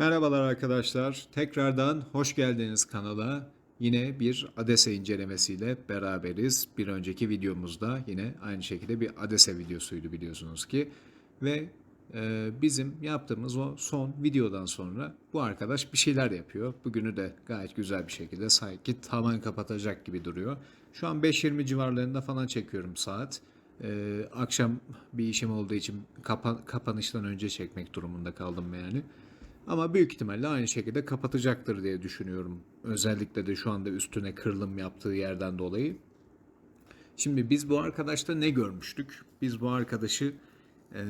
Merhabalar arkadaşlar. Tekrardan hoş geldiniz kanala. Yine bir ADESE incelemesiyle beraberiz. Bir önceki videomuzda yine aynı şekilde bir ADESE videosuydu biliyorsunuz ki. Ve e, bizim yaptığımız o son videodan sonra bu arkadaş bir şeyler yapıyor. Bugünü de gayet güzel bir şekilde sanki tavan kapatacak gibi duruyor. Şu an 5.20 civarlarında falan çekiyorum saat. E, akşam bir işim olduğu için kapa- kapanıştan önce çekmek durumunda kaldım yani. Ama büyük ihtimalle aynı şekilde kapatacaktır diye düşünüyorum. Özellikle de şu anda üstüne kırılım yaptığı yerden dolayı. Şimdi biz bu arkadaşta ne görmüştük? Biz bu arkadaşı e,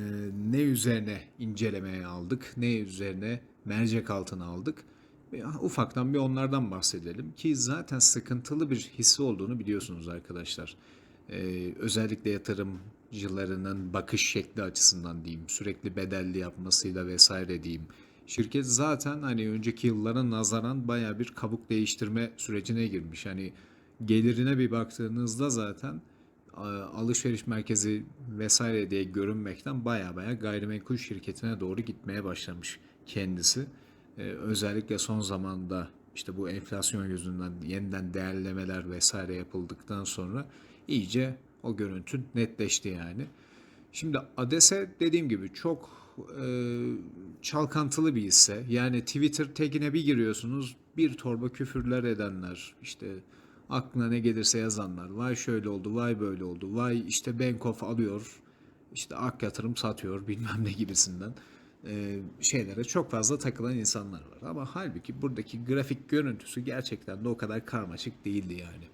ne üzerine incelemeye aldık, ne üzerine mercek altına aldık. Bir, ufaktan bir onlardan bahsedelim ki zaten sıkıntılı bir hissi olduğunu biliyorsunuz arkadaşlar. E, özellikle yatırımcılarının bakış şekli açısından diyeyim, sürekli bedelli yapmasıyla vesaire diyeyim. Şirket zaten hani önceki yıllara nazaran baya bir kabuk değiştirme sürecine girmiş. Hani gelirine bir baktığınızda zaten a- alışveriş merkezi vesaire diye görünmekten baya baya gayrimenkul şirketine doğru gitmeye başlamış kendisi. Ee, özellikle son zamanda işte bu enflasyon yüzünden yeniden değerlemeler vesaire yapıldıktan sonra iyice o görüntü netleşti yani. Şimdi ADESE dediğim gibi çok e, çalkantılı bir hisse. Yani Twitter tagine bir giriyorsunuz bir torba küfürler edenler işte aklına ne gelirse yazanlar vay şöyle oldu vay böyle oldu vay işte Bankof alıyor işte ak yatırım satıyor bilmem ne gibisinden e, şeylere çok fazla takılan insanlar var. Ama halbuki buradaki grafik görüntüsü gerçekten de o kadar karmaşık değildi yani.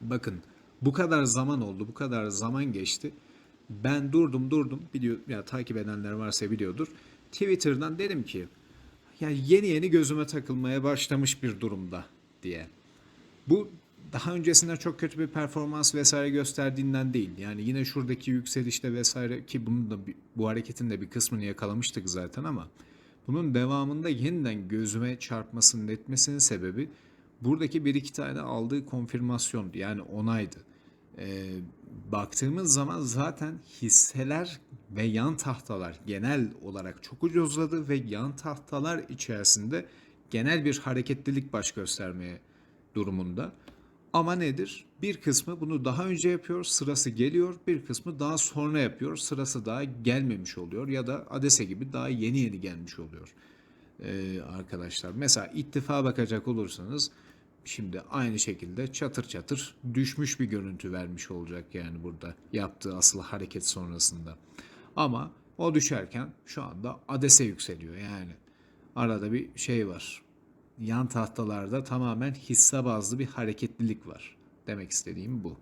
Bakın bu kadar zaman oldu, bu kadar zaman geçti. Ben durdum durdum, biliyor, ya takip edenler varsa biliyordur. Twitter'dan dedim ki ya yeni yeni gözüme takılmaya başlamış bir durumda diye. Bu daha öncesinde çok kötü bir performans vesaire gösterdiğinden değil. Yani yine şuradaki yükselişte vesaire ki bunun da bu hareketin de bir kısmını yakalamıştık zaten ama bunun devamında yeniden gözüme çarpmasının etmesinin sebebi buradaki bir iki tane aldığı konfirmasyondu. Yani onaydı. Ee, baktığımız zaman zaten hisseler ve yan tahtalar genel olarak çok ucuzladı ve yan tahtalar içerisinde genel bir hareketlilik baş göstermeye durumunda. Ama nedir? Bir kısmı bunu daha önce yapıyor, sırası geliyor. Bir kısmı daha sonra yapıyor, sırası daha gelmemiş oluyor. Ya da ADESE gibi daha yeni yeni gelmiş oluyor ee, arkadaşlar. Mesela ittifa bakacak olursanız şimdi aynı şekilde çatır çatır düşmüş bir görüntü vermiş olacak yani burada yaptığı asıl hareket sonrasında. Ama o düşerken şu anda ADESE yükseliyor yani. Arada bir şey var. Yan tahtalarda tamamen hisse bazlı bir hareketlilik var. Demek istediğim bu.